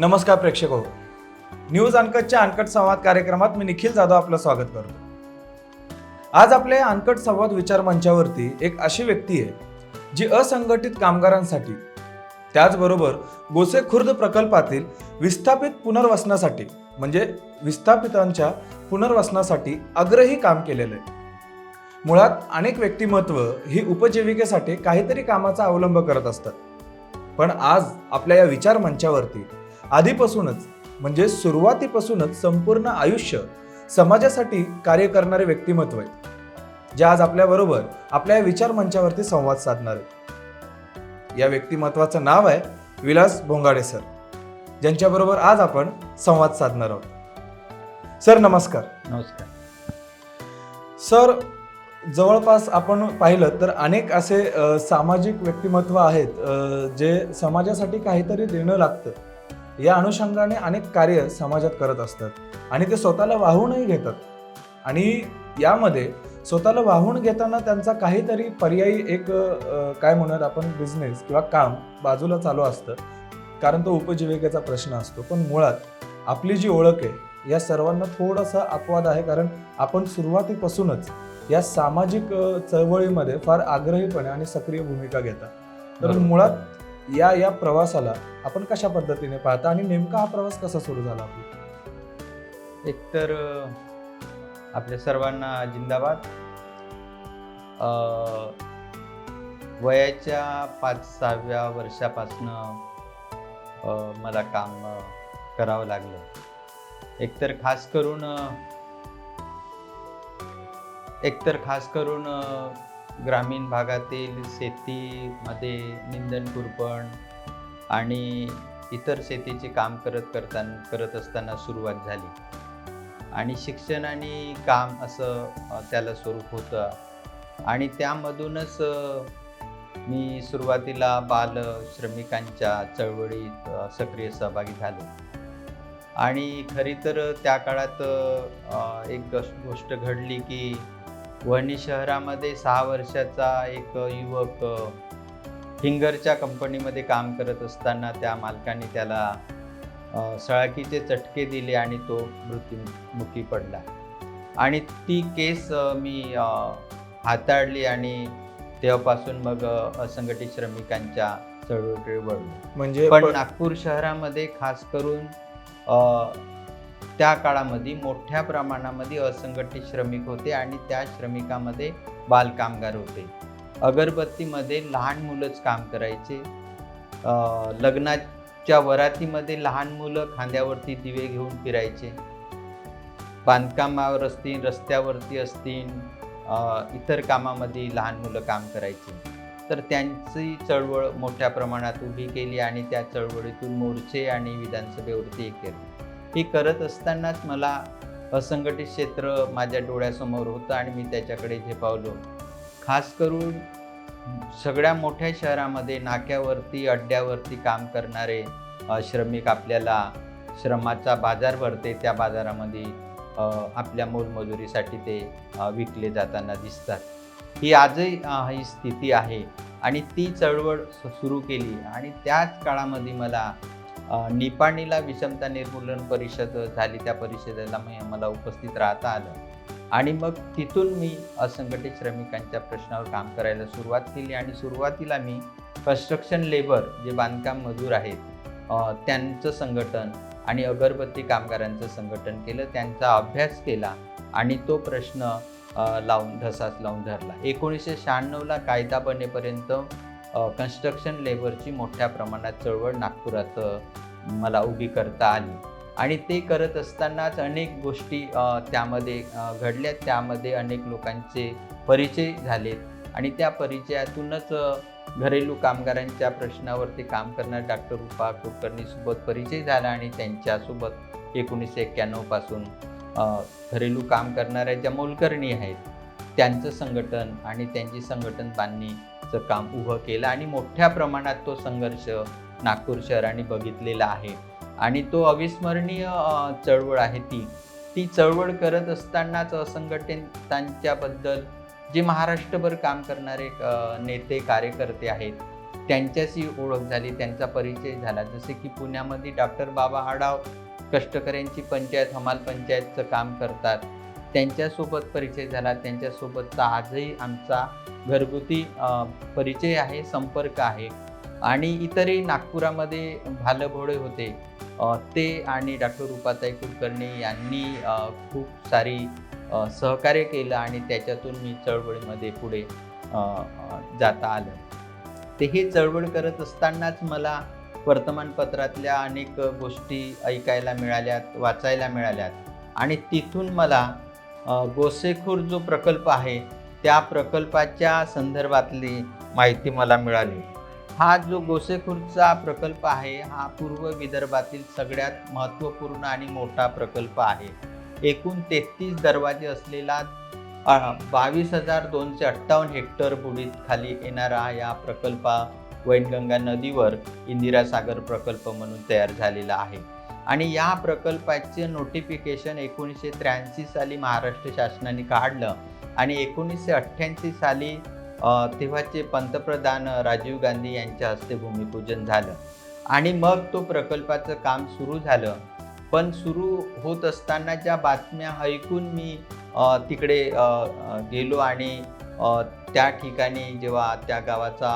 नमस्कार प्रेक्षक हो. न्यूज अनकटच्या अनकट संवाद कार्यक्रमात मी निखिल जाधव आपलं स्वागत करतो. आज आपल्या अनकट संवाद विचार मंचावरती एक अशी व्यक्ती आहे जी असंघटित कामगारांसाठी त्याचबरोबर गोसे खुर्द प्रकल्पातील विस्थापित पुनर्वसनासाठी म्हणजे विस्थापितांच्या पुनर्वसनासाठी अग्रही काम केलेलं आहे. मुळात अनेक व्यक्तिमत्व ही उपजीविकेसाठी काहीतरी कामाचा अवलंब करत असतात. पण आज आपल्या या विचार मंचावरती आधीपासूनच म्हणजे सुरुवातीपासूनच संपूर्ण आयुष्य समाजासाठी कार्य करणारे व्यक्तिमत्व आहेत जे आज आपल्याबरोबर आपल्या या विचार मंचावरती संवाद साधणार आहेत. या व्यक्तिमत्वाचं नाव आहे विलास भोंगाडे सर ज्यांच्याबरोबर आज आपण संवाद साधणार आहोत. सर नमस्कार. नमस्कार. सर जवळपास आपण पाहिलं तर अनेक असे सामाजिक व्यक्तिमत्व आहेत जे समाजासाठी काहीतरी देणं लागतं. या अनुषंगाने अनेक कार्य समाजात करत असतात. आणि ते स्वतःला वाहूनही घेतात. आणि यामध्ये स्वतःला वाहून घेताना त्यांचा काहीतरी पर्यायी एक अ, काय म्हणूयात आपण बिझनेस किंवा काम बाजूला चालू असतं. कारण तो उपजीविकेचा प्रश्न असतो. पण मुळात आपली जी ओळख आहे या सर्वांना थोडासा अपवाद आहे. कारण आपण सुरुवातीपासूनच या सामाजिक अ, चळवळीमध्ये फार आग्रहीपणे आणि सक्रिय भूमिका घेता तर बरोबर. मुळात या या प्रवासाला आपण कशा पद्धतीने पाहता आणि नेमका हा प्रवास कसा सुरू झाला आपला? एकतर आपल्या सर्वांना जिंदाबाद. वयाच्या पाच सहाव्या वर्षापासनं मला काम करावं लागलं. एकतर खास करून एकतर खास करून ग्रामीण भागातील शेतीमध्ये निंदन कुरपण आणि इतर शेतीचे काम करत करताना करत असताना सुरुवात झाली. आणि शिक्षण आणि काम असं त्याला स्वरूप होतं. आणि त्यामधूनच मी सुरुवातीला बाल श्रमिकांच्या चळवळीत सक्रिय सहभागी झालो. आणि खरी तर त्या काळात एक गोष्ट घडली की वणी शहरामध्ये सहा वर्षाचा एक युवक फिंगरच्या कंपनीमध्ये काम करत असताना त्या मालकाने त्याला सळाकीचे चटके दिले आणि तो मृत्युमुखी पडला. आणि ती केस मी हाताळली आणि तेव्हापासून मग असंघटित श्रमिकांच्या चळवळीकडे वळलो. म्हणजे पण नागपूर शहरामध्ये खास करून त्या काळामध्ये मोठ्या प्रमाणामध्ये असंघटित श्रमिक होते आणि त्या श्रमिकामध्ये बालकामगार होते. अगरबत्तीमध्ये लहान मुलंच काम करायचे. लग्नाच्या वरातीमध्ये लहान मुलं खांद्यावरती दिवे घेऊन फिरायचे. बांधकामावर असतील रस्त्यावरती असतील इतर कामामध्ये लहान मुलं काम करायची. तर त्यांची चळवळ मोठ्या प्रमाणात उभी केली आणि त्या चळवळीतून मोर्चे आणि विधानसभेवरती एक हे करत असतानाच मला असंघटित क्षेत्र माझ्या डोळ्यासमोर होतं आणि मी त्याच्याकडे झेपावलो खास करून सगळ्या मोठ्या शहरामध्ये नाक्यावरती अड्ड्यावरती काम करणारे श्रमिक आपल्याला श्रमाचा बाजार भरते. त्या बाजारामध्ये आपल्या मोलमजुरीसाठी ते विकले जाताना दिसतात. ही आजही ही स्थिती आहे. आणि ती चळवळ सु- सुरू केली. आणि त्याच काळामध्ये मला निपाणीला विषमता निर्मूलन परिषद झाली त्या परिषदेला मला उपस्थित राहता आलं. आणि मग तिथून मी असंघटित श्रमिकांच्या प्रश्नावर काम करायला सुरुवात केली आणि सुरुवातीला मी कन्स्ट्रक्शन लेबर जे बांधकाम मजूर आहेत त्यांचं संघटन आणि अगरबत्ती कामगारांचं संघटन केलं त्यांचा अभ्यास केला आणि तो प्रश्न लावून धसास लावून धरला. एकोणीसशे शहाण्णवला कायदा बनेपर्यंत कन्स्ट्रक्शन लेबरची मोठ्या प्रमाणात चळवळ नागपुरात मला उभी करता आली. आणि ते करत असतानाच अनेक गोष्टी त्यामध्ये घडल्या. त्यामध्ये अनेक लोकांचे परिचय झालेत आणि त्या परिचयातूनच घरेलू कामगारांच्या प्रश्नावरती काम करणारे डॉक्टर रुपा कुलकर्णीसोबत परिचय झाला आणि त्यांच्यासोबत एकोणीसशे एक्क्याण्णवपासून घरेलू काम करणाऱ्या ज्या मोलकर्णी आहेत त्यांचं संघटन आणि त्यांची संघटन बांधणी बांधणीचं काम उभं केलं आणि मोठ्या प्रमाणात तो संघर्ष नागपूर शहराने बघितलेला आहे. आणि तो अविस्मरणीय चळवळ आहे ती. ती चळवळ करत असतानाच असंघटितांच्याबद्दल जे महाराष्ट्रभर काम करणारे नेते कार्यकर्ते आहेत त्यांच्याशी ओळख झाली त्यांचा परिचय झाला. जसे की पुण्यामध्ये डॉक्टर बाबा हाडाव कष्टकऱ्यांची पंचायत हमाल पंचायतचं काम करतात. त्यांच्यासोबत परिचय झाला. त्यांच्यासोबतचा आजही आमचा घरगुती परिचय आहे संपर्क आहे. आणि इतरही नागपुरामध्ये भालभोळे होते. ते आणि डॉक्टर रुपाताई कुलकर्णी यांनी खूप सारी सहकार्य केलं आणि त्याच्यातून मी चळवळीमध्ये पुढे जाता आलं. ते हे चळवळ करत असतानाच मला वर्तमानपत्रातल्या अनेक गोष्टी ऐकायला मिळाल्यात वाचायला मिळाल्यात. आणि तिथून मला गोसेखूर जो प्रकल्प आहे त्या प्रकल्पाच्या संदर्भातली माहिती मला मिळाली. हा जो गोसेखूरचा प्रकल्प आहे हा पूर्व विदर्भातील सगळ्यात महत्त्वपूर्ण आणि मोठा प्रकल्प आहे. एकूण तेहतीस दरवाजे असलेला बावीस हजार दोनशे अठ्ठावन्न हेक्टर बुडीत खाली येणारा या प्रकल्प वैनगंगा नदीवर इंदिरासागर प्रकल्प म्हणून तयार झालेला आहे. आणि या प्रकल्पाचे नोटिफिकेशन एकोणीसशे त्र्याऐंशी साली महाराष्ट्र शासनाने काढलं. आणि एकोणीसशे अठ्ठ्याऐंशी साली तेव्हाचे पंतप्रधान राजीव गांधी यांच्या हस्ते भूमिपूजन झालं. आणि मग तो प्रकल्पाचं काम सुरू झालं. पण सुरू होत असताना ज्या बातम्या ऐकून मी तिकडे गेलो आणि त्या ठिकाणी जेव्हा त्या गावाचा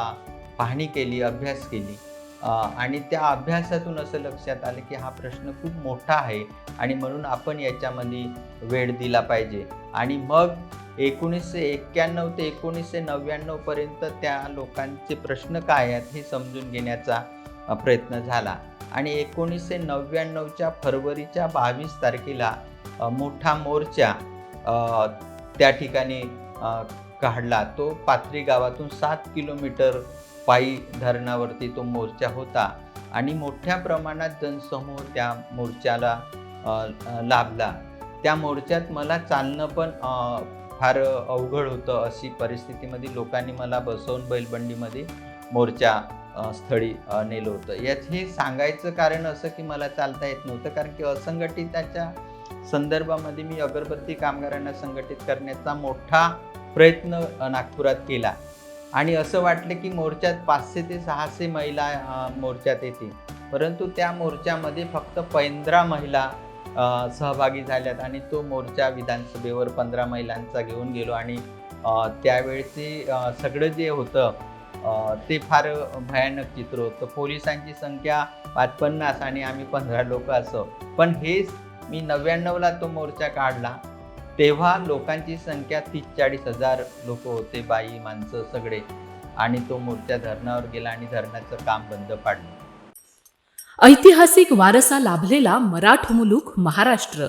पाहणी केली अभ्यास केली आणि त्या अभ्यासातून असं लक्षात आलं की हा प्रश्न खूप मोठा आहे आणि म्हणून आपण याच्यामध्ये वेळ दिला पाहिजे. आणि मग एकोणीसशे एक्क्याण्णव ते एकोणीसशे नव्याण्णवपर्यंत त्या लोकांचे प्रश्न काय आहेत हे समजून घेण्याचा प्रयत्न झाला. आणि एकोणीसशे नव्याण्णवच्या फरवरीच्या बावीस तारखेला मोठा मोर्चा त्या ठिकाणी काढला. तो पाथरी गावातून सात किलोमीटर पायी धरणावरती तो मोर्चा होता आणि मोठ्या प्रमाणात जनसमूह त्या मोर्चाला लाभला. त्या मोर्चात मला चालणं पण फार अवघड होतं अशी परिस्थितीमध्ये लोकांनी मला बसवून बैलबंडीमध्ये मोर्चा स्थळी नेलं होतं. यात हे सांगायचं कारण असं की मला चालता येत नव्हतं कारण की असंघटिताच्या संदर्भामध्ये मी अगरबत्ती कामगारांना संघटित करण्याचा मोठा प्रयत्न नागपुरात केला. आणि असं वाटलं की मोर्चात पाचशे ते सहाशे महिला मोर्चात येतील. परंतु त्या मोर्चामध्ये फक्त पंधरा महिला सहभागी झाल्यात आणि तो मोर्चा विधानसभेवर पंधरा महिलांचा घेऊन गेलो आणि त्यावेळचे सगळं जे होतं ते फार भयानक चित्र होतं. पोलिसांची संख्या पाच पन्नास आणि आम्ही पंधरा लोक असो. पण हेच मी नव्याण्णवला तो मोर्चा काढला. तेव्हा लोकांची संख्या तीस चाळीस हजार लोक होते बाई माणसं सगळे. आणि तो मोर्चा धरणावर गेला आणि धरणाचं काम बंद पाडलं. ऐतिहासिक वारसा लाभलेला मराठ मुलूक महाराष्ट्र.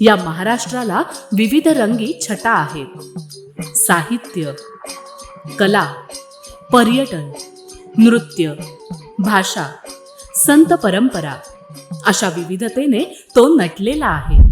या महाराष्ट्राला विविध रंगी छटा आहेत. साहित्य कला पर्यटन नृत्य भाषा संत परंपरा अशा विविधतेने तो नटलेला आहे.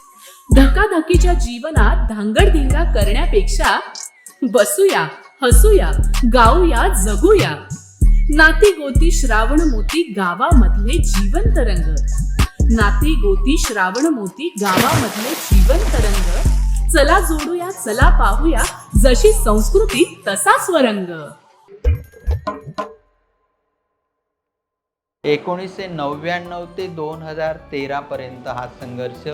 धकाधकीच्या जीवनात धांगडधिंगा करण्यापेक्षा बसूया हसूया गाऊया जगूया. नाती गोती श्रावण मोती गावामधले जीवन रंग. नाती गोती श्रावण मोती गावामधले जिवंत रंग. चला जोडूया चला पाहूया जशी संस्कृती तसा स्वरंग. एकोणीसशे नव्याण्णव ते दोन हजार तेरापर्यंत हा संघर्ष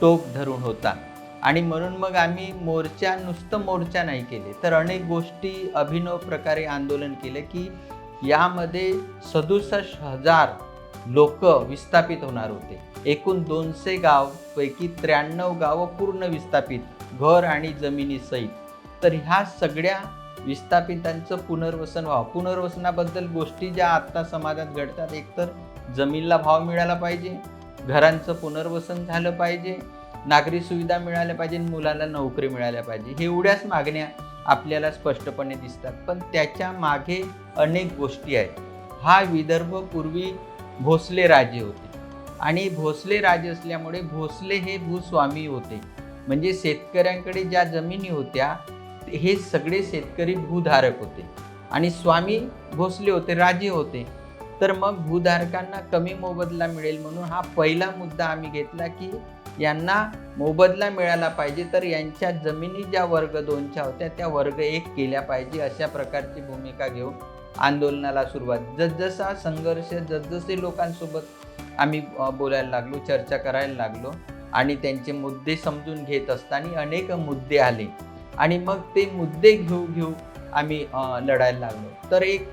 टोक धरून होता. आणि म्हणून मग आम्ही मोर्चा नुसतं मोर्चा नाही केले तर अनेक गोष्टी अभिनव प्रकारे आंदोलन केले की यामध्ये सदुसष्ट हजार लोक विस्थापित होणार होते. एकूण दोनशे गावपैकी त्र्याण्णव गावं पूर्ण विस्थापित घर आणि जमिनीसहित तर ह्या सगळ्या विस्थापितांचं पुनर्वसन व्हावं. पुनर्वसनाबद्दल गोष्टी ज्या आत्ता समाजात घडतात एकतर जमीनला भाव मिळाला पाहिजे घरांचं पुनर्वसन झालं पाहिजे नागरी सुविधा मिळाल्या पाहिजे आणि मुलाला नोकरी मिळाल्या पाहिजे. हे एवढ्याच मागण्या आपल्याला स्पष्टपणे दिसतात. पण त्याच्यामागे अनेक गोष्टी आहेत. हा विदर्भ पूर्वी भोसले राजे होते. आणि भोसले राजे असल्यामुळे भोसले हे भूस्वामी होते. म्हणजे शेतकऱ्यांकडे ज्या जमिनी होत्या हे सगळे शेतकरी भूधारक होते. आणि स्वामी भोसले होते राजे होते. तर मग भूधारकांना कमी मोबदला मिळेल म्हणून हा पहिला मुद्दा आम्ही घेतला की यांना मोबदला मिळाला पाहिजे. तर यांच्या जमिनी ज्या वर्ग दोनच्या होत्या त्या वर्ग एक केल्या पाहिजे अशा प्रकारची भूमिका घेऊन आंदोलनाला सुरुवात. जसजसा संघर्ष जसजसे लोकांसोबत आम्ही बोलायला लागलो चर्चा करायला लागलो आणि त्यांचे मुद्दे समजून घेत असताना अनेक मुद्दे आले आणि मग ते मुद्दे घेऊ घेऊ आम्ही लढायला लागलो. तर एक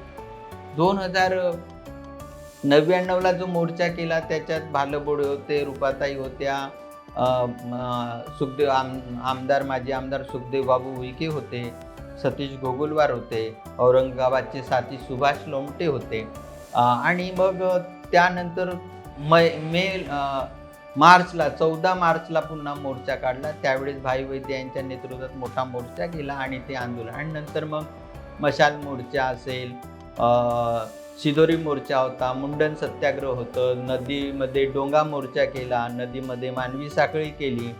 दोन हजार नव्याण्णवला जो मोर्चा केला त्याच्यात भालबोडे होते रुपाताई होत्या सुखदेव आम आमदार माजी आमदार सुखदेव बाबू उईके होते सतीश गोगुलवार होते औरंगाबादचे साथी सुभाष लोमटे होते. आणि मग त्यानंतर मै मे मार्चला चौदा मार्चला पुन्हा मोर्चा काढला. त्यावेळेस भाई वैद्य यांच्या नेतृत्वात मोठा मोर्चा केला आणि ते आंदोलन. आणि नंतर मग मशाल मोर्चा असेल शिदोरी मोर्चा होता मुंडन सत्याग्रह होतं नदीमध्ये डोंगा मोर्चा केला नदीमध्ये मानवी साखळी केली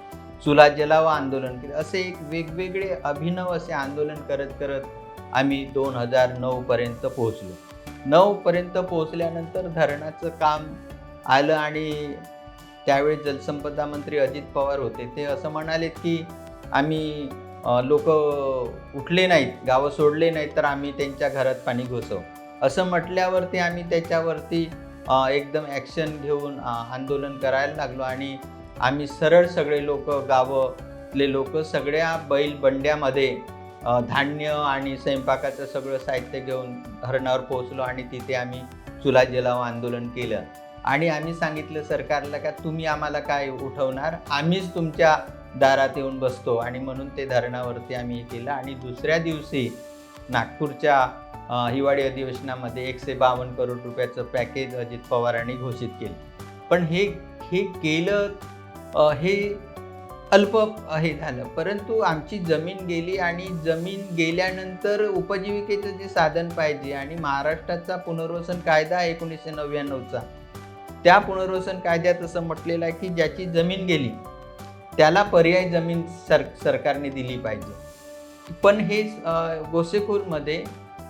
चुला जलावा आंदोलन केलं असे एक वेगवेगळे अभिनव असे आंदोलन करत करत आम्ही दोन हजार नऊपर्यंत पोहोचलो. नऊपर्यंत पोहोचल्यानंतर धरणाचं काम आलं आणि त्यावेळी जलसंपदा मंत्री अजित पवार होते. ते असं म्हणालेत की आम्ही लोक उठले नाहीत गावं सोडले नाहीत तर आम्ही त्यांच्या घरात पाणी घुसव. असं म्हटल्यावरती आम्ही त्याच्यावरती एकदम ॲक्शन घेऊन आंदोलन करायला लागलो आणि आम्ही सरळ सगळे लोक गावले लोक सगळ्या बैल बंड्यामध्ये धान्य आणि स्वयंपाकाचं सगळं साहित्य घेऊन धरणावर पोहोचलो आणि तिथे आम्ही चुला जलाव आंदोलन केलं. आणि आम्ही सांगितलं सरकारला का तुम्ही आम्हाला काय उठवणार? आम्हीच तुमच्या दारात येऊन बसतो आणि म्हणून ते धरणावरती आम्ही केलं. आणि दुसऱ्या दिवशी नागपूरच्या हिवाळी अधिवेशनामध्ये एकशे बावन्न करोड रुपयाचं पॅकेज अजित पवारांनी घोषित केलं. पण हे हे केलं हे अल्प हे झालं. परंतु आमची जमीन गेली आणि जमीन गेल्यानंतर उपजीविकेचं जे साधन पाहिजे आणि महाराष्ट्राचा पुनर्वसन कायदा आहे एकोणीसशे नव्याण्णवचा त्या पुनर्वसन कायद्यात असं म्हटलेलं आहे की ज्याची जमीन गेली त्याला पर्याय जमीन सर सरकारने दिली पाहिजे. पण हे गोसेखोरमध्ये गोसेखूरमध्ये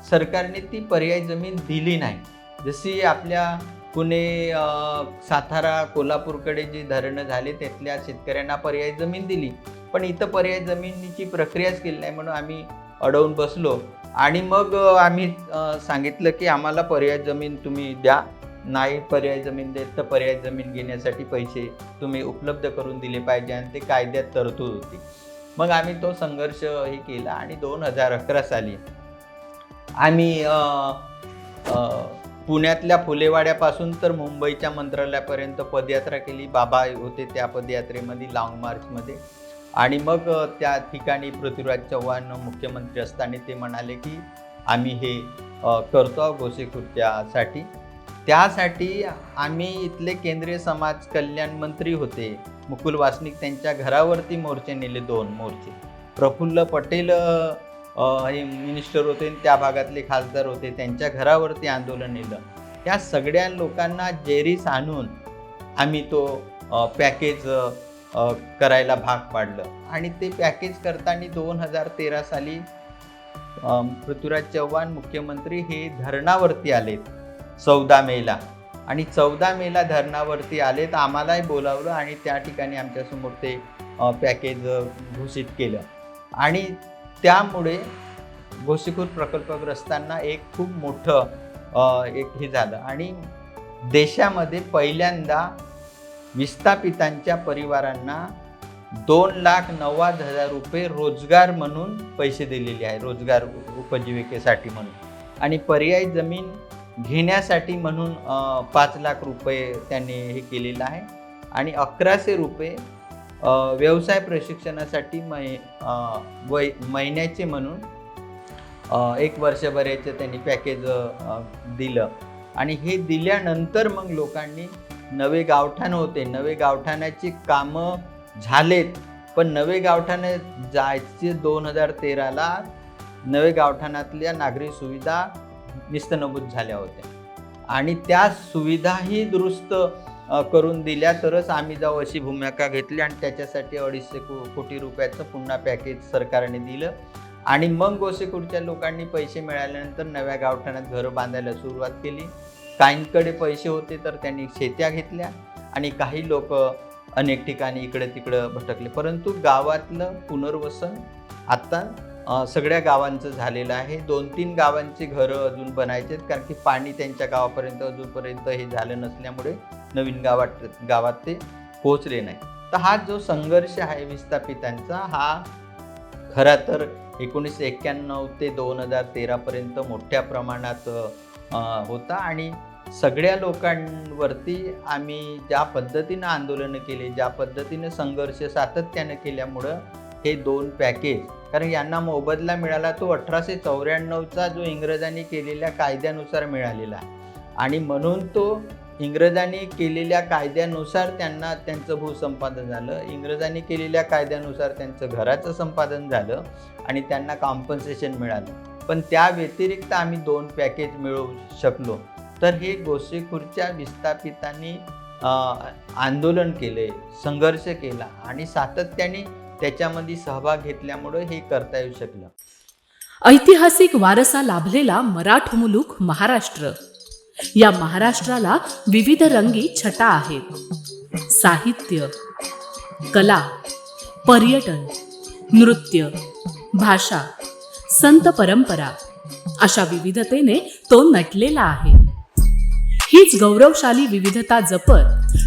सरकारने ती पर्याय जमीन दिली नाही. जशी आपल्या पुणे सातारा कोल्हापूरकडे जी धरणं झाले त्यातल्या शेतकऱ्यांना पर्याय जमीन दिली. पण इथं पर्याय जमिनीची प्रक्रियाच केली नाही म्हणून आम्ही अडवून बसलो. आणि मग आम्ही सांगितलं की आम्हाला पर्याय जमीन तुम्ही द्या. नाही पर्याय जमीन देत तर पर्याय जमीन घेण्यासाठी पैसे तुम्ही उपलब्ध करून दिले पाहिजे आणि ते कायद्यात तरतूद होती. मग आम्ही तो संघर्ष हे केला आणि दोन हजार अकरा साली आम्ही पुण्यातल्या फुलेवाड्यापासून तर मुंबईच्या मंत्रालयापर्यंत पदयात्रा केली. बाबा होते त्या पदयात्रेमध्ये लाँग मार्चमध्ये आणि मग त्या ठिकाणी पृथ्वीराज चव्हाण मुख्यमंत्री असताना ते म्हणाले की आम्ही हे करतो आहोत गोसेखुर्च्यासाठी. त्यासाठी आम्ही इथले केंद्रीय समाज कल्याण मंत्री होते. मुकुल वासनिक त्यांच्या घरावरती मोर्चे नेले दोन मोर्चे. प्रफुल्ल पटेल हे मिनिस्टर होते आणि त्या भागातले खासदार होते त्यांच्या घरावरती आंदोलन नेलं. या सगळ्या लोकांना जेरीस आणून आम्ही तो पॅकेज करायला भाग पाडलं. आणि ते पॅकेज करताना दोन हजार तेरा साली पृथ्वीराज चव्हाण मुख्यमंत्री हे धरणावरती आलेत चौदा मेला. आणि चौदा मेला धरणावरती आलेत आम्हालाही बोलावलं आणि त्या ठिकाणी आमच्यासमोर ते पॅकेज घोषित केलं. आणि त्यामुळे गोसीखूर प्रकल्पग्रस्तांना एक खूप मोठं एक हे झालं. आणि देशामध्ये पहिल्यांदा विस्थापितांच्या परिवारांना दोन लाख नव्वद हजार रुपये रोजगार म्हणून पैसे दिलेले आहे रोजगार उपजीविकेसाठी म्हणून. आणि पर्याय जमीन घेण्यासाठी म्हणून पाच लाख रुपये त्यांनी हे केलेलं आहे. आणि अकराशे रुपये व्यवसाय प्रशिक्षणासाठी मै वै महिन्याचे म्हणून एक वर्षभराचं त्यांनी पॅकेज दिलं. आणि हे दिल्यानंतर मग लोकांनी नवे गावठाण होते. नवे गावठाणाची कामं झालेत पण नवे गावठाणे जायचे दोन हजार तेराला नवे गावठाणातल्या नागरी सुविधा निस्तनभूत झाल्या होत्या. आणि त्या सुविधाही दुरुस्त करून दिल्या तरच आम्ही जाऊ अशी भूमिका घेतली आणि त्याच्यासाठी अडीचशे को कोटी रुपयाचं पुन्हा पॅकेज सरकारने दिलं. आणि मग गोसेखुर्दच्या लोकांनी पैसे मिळाल्यानंतर नव्या गावठाणात घरं बांधायला सुरुवात केली. काहींकडे पैसे होते तर त्यांनी शेत्या घेतल्या आणि काही लोक अनेक ठिकाणी इकडे तिकडं भटकले. परंतु गावातलं पुनर्वसन आत्ता सगळ्या गावांचं झालेलं आहे. दोन तीन गावांची घरं अजून बनायचे आहेत कारण की पाणी त्यांच्या गावापर्यंत अजूनपर्यंत हे झालं नसल्यामुळे नवीन गावात गावात ते पोहोचले नाही. तर हा जो संघर्ष आहे विस्थापितांचा हा खरा तर एकोणीसशे एक्क्याण्णव ते दोन हजार तेरापर्यंत मोठ्या प्रमाणात होता. आणि सगळ्या लोकांवरती आम्ही ज्या पद्धतीनं आंदोलनं केली ज्या पद्धतीनं संघर्ष सातत्यानं केल्यामुळं हे दोन पॅकेज. कारण यांना मोबदला मिळाला तो अठराशे चौऱ्याण्णवचा जो इंग्रजांनी केलेल्या कायद्यानुसार मिळालेला. आणि म्हणून तो इंग्रजांनी केलेल्या कायद्यानुसार त्यांना त्यांचं भूसंपादन झालं. इंग्रजांनी केलेल्या कायद्यानुसार त्यांचं घराचं संपादन झालं आणि त्यांना कॉम्पन्सेशन मिळालं. पण त्या व्यतिरिक्त आम्ही दोन पॅकेज मिळवू शकलो. तर हे गोसेखुरच्या विस्थापितांनी आंदोलन केले संघर्ष केला आणि सातत्याने त्याच्यामध्ये सहभाग घेतल्यामुळं हे करता येऊ शकलं. ऐतिहासिक वारसा लाभलेला मराठ मुलुक महाराष्ट्र. या महाराष्ट्राला विविध रंगी छटा आहेत. साहित्य कला पर्यटन नृत्य भाषा संत परंपरा अशा विविधतेने तो नटलेला आहे. हीच गौरवशाली विविधता जपत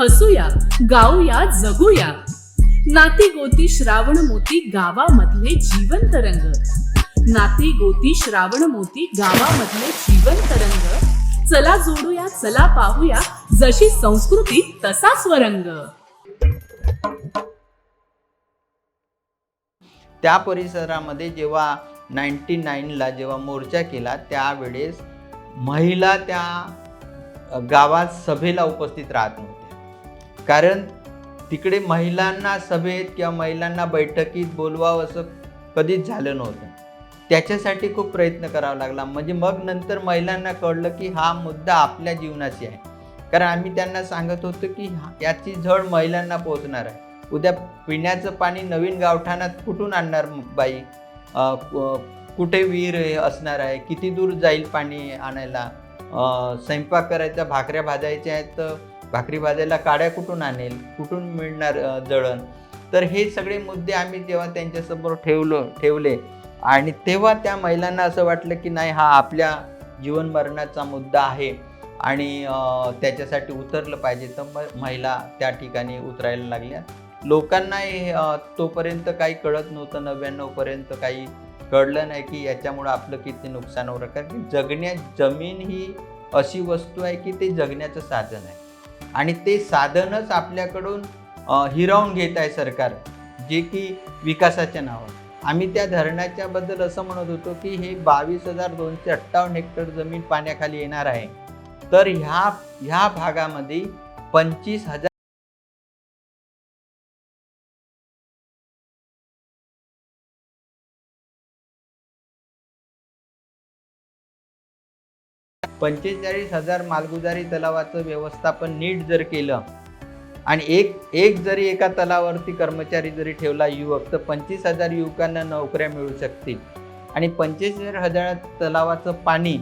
हसूया गाऊया जगूया. नाती गोती श्रावण मोती गावामधले जीवंत रंग. नाती गोती श्रावण मोती गावामधले जीवंत रंग. चला जोडूया चला पाहूया जशी संस्कृती तसा स्वरंग. त्या परिसरामध्ये जेव्हा नाईन्टी नाईनला जेव्हा मोर्चा केला त्यावेळेस महिला त्या गावात सभेला उपस्थित राहत नव्हत्या. कारण तिकडे महिलांना सभेत किंवा महिलांना बैठकीत बोलवावं असं कधीच झालं नव्हतं. त्याच्यासाठी खूप प्रयत्न करावा लागला. म्हणजे मग नंतर महिलांना कळलं की हा मुद्दा आपल्या जीवनाशी आहे. कारण आम्ही त्यांना सांगत होतो की याची झळ महिलांना पोहोचणार आहे. उद्या पिण्याचं पाणी नवीन गावठाणात कुठून आणणार बाई? कुठे विहीर असणार आहे? किती दूर जाईल पाणी आणायला? स्वयंपाक करायचा भाकऱ्या भाजायच्या आहेत तर भाकरी भाजायला काड्या कुठून आणेल कुठून मिळणार जळण? तर हे सगळे मुद्दे आम्ही जेव्हा त्यांच्यासमोर ठेवलो ठेवले आणि तेव्हा त्या महिलांना असं वाटलं की नाही हा आपल्या जीवन मरणाचा मुद्दा आहे आणि त्याच्यासाठी उतरलं पाहिजे. तर म महिला त्या ठिकाणी उतरायला लागल्या. लोकांनाही तोपर्यंत काही कळत नव्हतं नव्याण्णवपर्यंत काही कळलं नाही की याच्यामुळं आपलं किती नुकसान होणार कारण की जगण्या जमीन ही अशी वस्तू आहे की ते जगण्याचं साधन आहे. आणि ते साधनच आपल्याकडून हिरावून घेत आहे सरकार जे की विकासाच्या नावावर. आम्ही त्या धरणाच्या बद्दल असं म्हणत होतो की हे बावीस हजार दोनशे अठ्ठावन्न हेक्टर जमीन पाण्याखाली येणार आहे. तर ह्या ह्या भागामध्ये पंचवीस हजार पंचेचाळीस हजार मालगुजारी तलावाचं व्यवस्थापन नीट जर केलं आणि एक एक जरी एका तलावावरती कर्मचारी जरी ठेवला युवक तर पंचवीस हजार युवकांना नोकऱ्या मिळू शकतील. आणि पंचेचाळीस हजार तलावाचं पाणी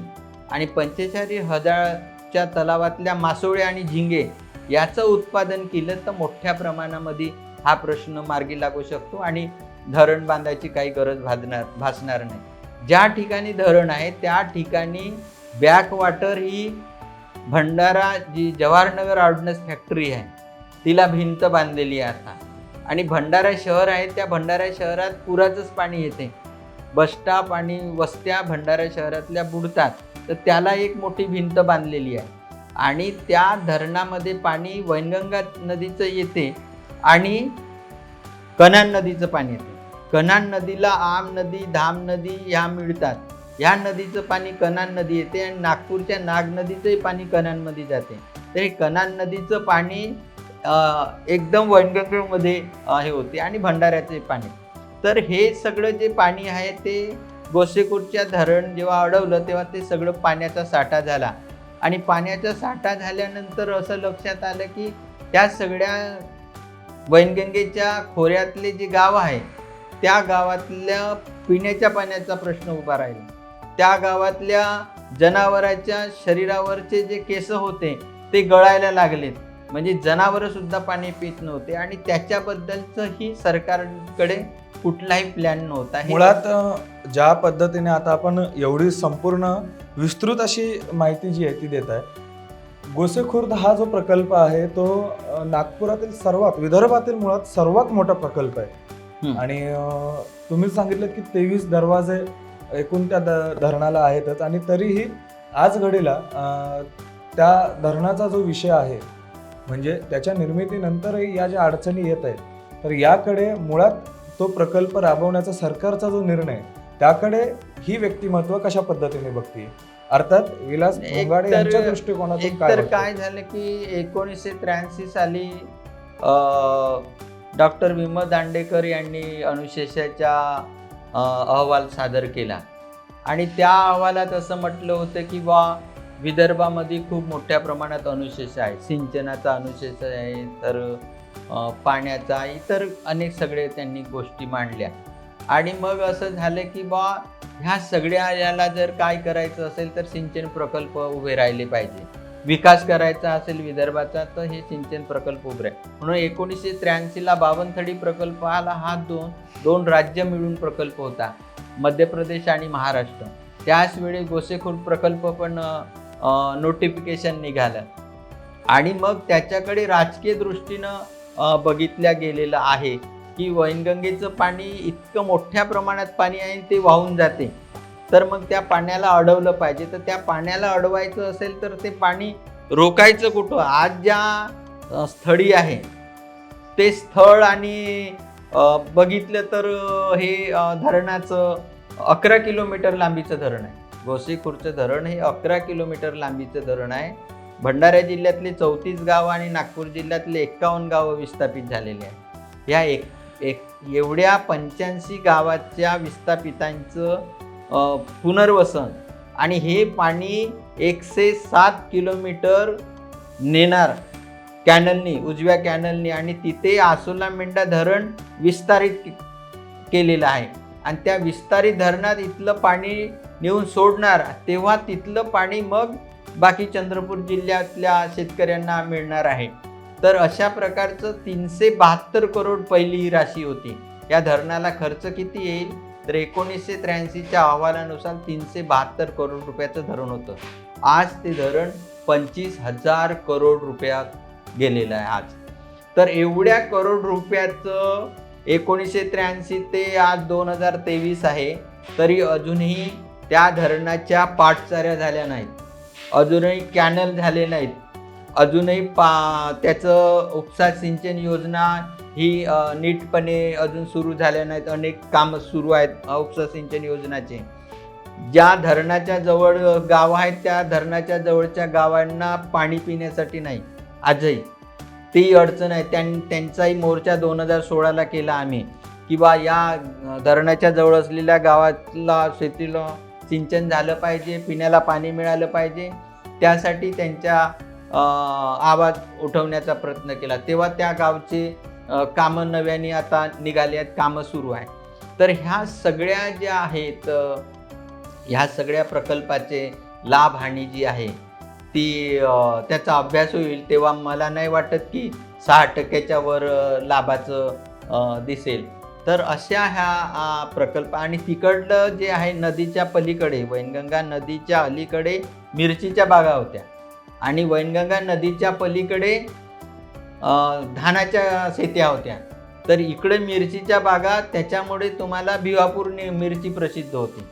आणि पंचेचाळीस हजारच्या तलावातल्या मासोळे आणि झिंगे याचं उत्पादन केलं तर मोठ्या प्रमाणामध्ये हा प्रश्न मार्गी लागू शकतो आणि धरण बांधायची काही गरज भाजणार भासणार नाही. ज्या ठिकाणी धरण आहे त्या ठिकाणी बॅकवॉटर ही भंडारा जी जवाहरनगर ऑर्डनन्स फॅक्टरी आहे तिला भिंत बांधलेली आहे आता. आणि भंडारा शहर आहे त्या भंडारा शहरात पुराचंच पाणी येते. बसस्टॉप आणि वस्त्या भंडारा शहरातल्या बुडतात तर त्याला एक मोठी भिंत बांधलेली आहे. आणि त्या धरणामध्ये पाणी वैनगंगा नदीचं येते आणि कनान नदीचं पाणी येते. कनान नदीला आम नदी धाम नदी ह्या मिळतात. ह्या नदीचं पाणी कनान नदी येते आणि नागपूरच्या नाग नदीचंही पाणी कनानमध्ये जाते. तर हे कनान नदीचं पाणी एकदम वैनगंगेमध्ये हे होते आणि भंडाऱ्याचे पाणी. तर हे सगळं जे पाणी आहे ते गोसेकूरच्या धरण जेव्हा अडवलं तेव्हा ते सगळं पाण्याचा साठा झाला. आणि पाण्याचा साठा झाल्यानंतर असं लक्षात आलं की त्या सगळ्या वैनगंगेच्या खोऱ्यातले जे गाव आहे त्या गावातल्या पिण्याच्या पाण्याचा प्रश्न उभा राहिला. त्या गावातल्या जनावराच्या शरीरावरचे जे केस होते ते गळायला लागलेत. म्हणजे जनावरं सुद्धा पाणी पित नव्हते आणि त्याच्याबद्दलचंही सरकारकडे कुठलाही प्लॅन नव्हता. हे मुळात ज्या पद्धतीने आता आपण एवढी संपूर्ण विस्तृत अशी माहिती जी आहे ती देत आहे. गोसेखुर्द हा जो प्रकल्प आहे तो नागपुरातील सर्वात विदर्भातील मुळात सर्वात मोठा प्रकल्प आहे. आणि तुम्ही सांगितलं की तेवीस दरवाजे एकूण त्या द- धरणाला आहेतच आणि तरीही आज घडीला त्या धरणाचा जो विषय आहे म्हणजे त्याच्या निर्मितीनंतरही या ज्या अडचणी येत आहेत तर याकडे मुळात तो प्रकल्प राबवण्याचा सरकारचा जो निर्णय त्याकडे ही व्यक्तिमत्व कशा पद्धतीने बघते अर्थात विलास भोंगाडे यांच्या दृष्टिकोनातून काय तर? काय झालं की एकोणीसशे त्र्याऐंशी साली डॉक्टर विमल दांडेकर यांनी अनुशेषाच्या अहवाल सादर केला. आणि त्या अहवालात असं म्हटलं होतं की बा विदर्भामध्ये खूप मोठ्या प्रमाणात अनुशेष आहे सिंचनाचा अनुशेष आहे तर पाण्याचा इतर अनेक सगळे त्यांनी गोष्टी मांडल्या. आणि मग असं झालं की बा ह्या सगळ्या याला जर काय करायचं असेल तर सिंचन प्रकल्प उभे राहिले पाहिजे. विकास करायचा असेल विदर्भाचा तर हे सिंचन प्रकल्प उभे आहे म्हणून एकोणीसशे त्र्याऐंशीला बावनथडी प्रकल्प आला. हा दोन दोन राज्य मिळून प्रकल्प होता. मध्य प्रदेश आणि महाराष्ट्र. त्याचवेळी गोसेखुर्द प्रकल्प पण नोटिफिकेशन निघालं. आणि मग त्याच्याकडे राजकीय दृष्टीनं बघितल्या गेलेलं आहे की वैनगंगेचं पाणी इतकं मोठ्या प्रमाणात पाणी आहे ते वाहून जाते. तर मग त्या पाण्याला अडवलं पाहिजे. तर त्या पाण्याला अडवायचं असेल तर ते पाणी रोकायचं कुठं? आज ज्या स्थळी आहे ते स्थळ आणि बघितलं तर हे धरणाचं अकरा किलोमीटर लांबीचं धरण आहे. गोसीखुरचं धरण हे अकरा किलोमीटर लांबीचं धरण आहे. भंडारा जिल्ह्यातले चौतीस गावं आणि नागपूर जिल्ह्यातले एक्कावन्न गावं विस्थापित झालेले आहे ह्या एक एक एवढ्या पंच्याऐंशी गावाच्या विस्थापितांचं पुनर्वसन. आणि हे पाणी एकशे सात किलोमीटर नेणार कॅनलनी उजव्या कॅनलनी. आणि तिथे आसोला मेंढा धरण विस्तारित केलेलं आहे. आणि त्या विस्तारित धरणात इथलं पाणी नेऊन सोडणार तेव्हा तिथलं पाणी मग बाकी चंद्रपूर जिल्ह्यातल्या शेतकऱ्यांना मिळणार आहे. तर अशा प्रकारचं तीनशे बहात्तर करोड पहिली ही राशी होती. या धरणाला खर्च किती येईल? तर एकोणीसशे त्र्याऐंशीच्या अहवालानुसार तीनशे बहात्तर करोड रुपयाचं धरण होतं. आज ते धरण पंचवीस हजार करोड रुपयात गेलेलं आहे आज. तर एवढ्या करोड रुपयाचं एकोणीसशे त्र्याऐंशी ते आज दोन हजार तेवीस आहे तरी अजूनही त्या धरणाच्या पाठचाऱ्या झाल्या नाहीत. अजूनही कॅनल झाले नाहीत. अजूनही पा त्याचं उपसा सिंचन योजना ही नीटपणे अजून सुरू झाल्या नाहीत. अनेक कामं सुरू आहेत उपसा सिंचन योजनाचे. ज्या धरणाच्या जवळ गाव आहेत त्या धरणाच्या जवळच्या गावांना पाणी पिण्यासाठी नाही. आजही. ती अडचण आहे त्यां त्यांचाही मोर्चा दोन हजार सोळाला केला आम्ही. किंवा या धरणाच्या जवळ असलेल्या गावातला शेतीला सिंचन झालं पाहिजे पिण्याला पाणी मिळालं पाहिजे. त्यासाठी त्यांच्या आवाज उठवण्याचा प्रयत्न केला. तेव्हा त्या गावचे कामं नव्याने आता निघाले आहेत कामं सुरू आहे तर ह्या सगळ्या ज्या आहेत ह्या सगळ्या प्रकल्पाचे लाभ हानी जी आहे ती त्याचा अभ्यास होईल तेव्हा मला नाही वाटत की सहा टक्क्याच्या वर लाभाचं दिसेल. तर अशा ह्या प्रकल्प आणि तिकडलं जे आहे नदीच्या पलीकडे वैनगंगा नदीच्या अलीकडे मिरचीच्या बागा होत्या. आणि वैनगंगा नदीच्या पलीकडे धानाच्या शेत्या होत्या. तर इकडे मिरचीच्या बागा त्याच्यामुळे तुम्हाला भिवापूर नि- मिरची प्रसिद्ध होती.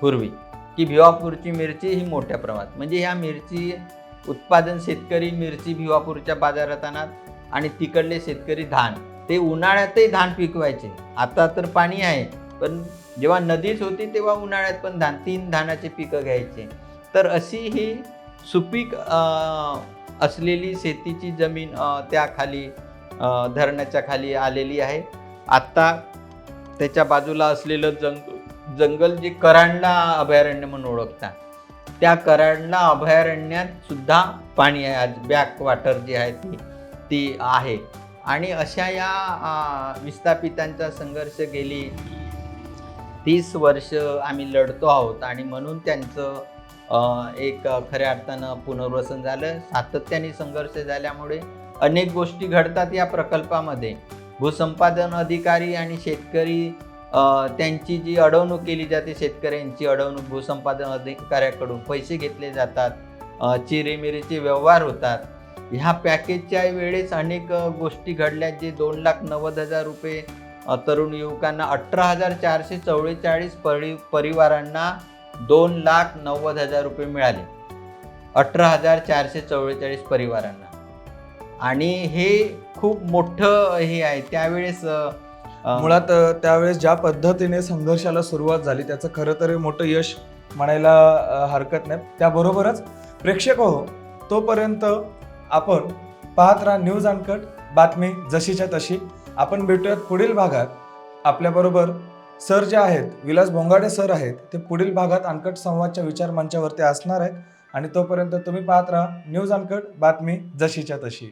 पूर्वी. की भिवापूरची मिरची ही मोठ्या प्रमाणात. म्हणजे ह्या मिरची उत्पादन शेतकरी मिरची भिवापूरच्या बाजारात आणत आणि तिकडले शेतकरी धान. ते उन्हाळ्यातही धान पिकवायचे. आता तर पाणी आहे. पण जेव्हा नदीच होती तेव्हा उन्हाळ्यात पण धान तीन धानाचे पिकं घ्यायचे. तर अशी ही सुपीक असलेली शेतीची जमीन त्याखाली धरणाच्या खाली आलेली आहे. आत्ता त्याच्या बाजूला असलेलं जंग जंगल जे करांडला अभयारण्य म्हणून ओळखतात त्या करांडला अभयारण्यात सुद्धा पाणी आहे. आज बॅक वॉटर जी आहे ती ती आहे. आणि अशा या विस्थापितांचा संघर्ष गेली तीस वर्ष आम्ही लढतो आहोत आणि म्हणून त्यांचं एक खऱ्या अर्थानं पुनर्वसन झालं सातत्याने संघर्ष झाल्यामुळे अनेक गोष्टी घडतात या प्रकल्पामध्ये. भूसंपादन अधिकारी आणि शेतकरी त्यांची जी अडवणूक केली जाते शेतकऱ्यांची अडवणूक भूसंपादन अधिकाऱ्याकडून पैसे घेतले जातात चिरेमिरीचे व्यवहार होतात. ह्या पॅकेजच्या वेळेस अनेक गोष्टी घडल्या जे दोन लाख नव्वद हजार रुपये तरुण युवकांना अठरा हजार चारशे चव्वेचाळीस परि परिवारांना दोन लाख नव्वद हजार रुपये मिळाले. अठरा हजार चारशे चव्वेचाळीस परिवारांना. आणि हे खूप मोठं हे आहे. त्यावेळेस मुळात त्यावेळेस ज्या पद्धतीने संघर्षाला सुरुवात झाली त्याचं खरं तर मोठं यश म्हणायला हरकत नाही. त्याबरोबरच प्रेक्षक हो तोपर्यंत आपण पाहत राहा न्यूज अनकट बातमी जशीच्या तशी. आपण भेटूयात पुढील भागात. आपल्याबरोबर सर जे आहेत विलास भोंगाडे सर आहेत ते पुढील भागात अनकट संवादच्या विचार मंचावरती असणार आहेत आणि तोपर्यंत तुम्ही पाहत राहा न्यूज अनकट बातमी जशीच्या तशी.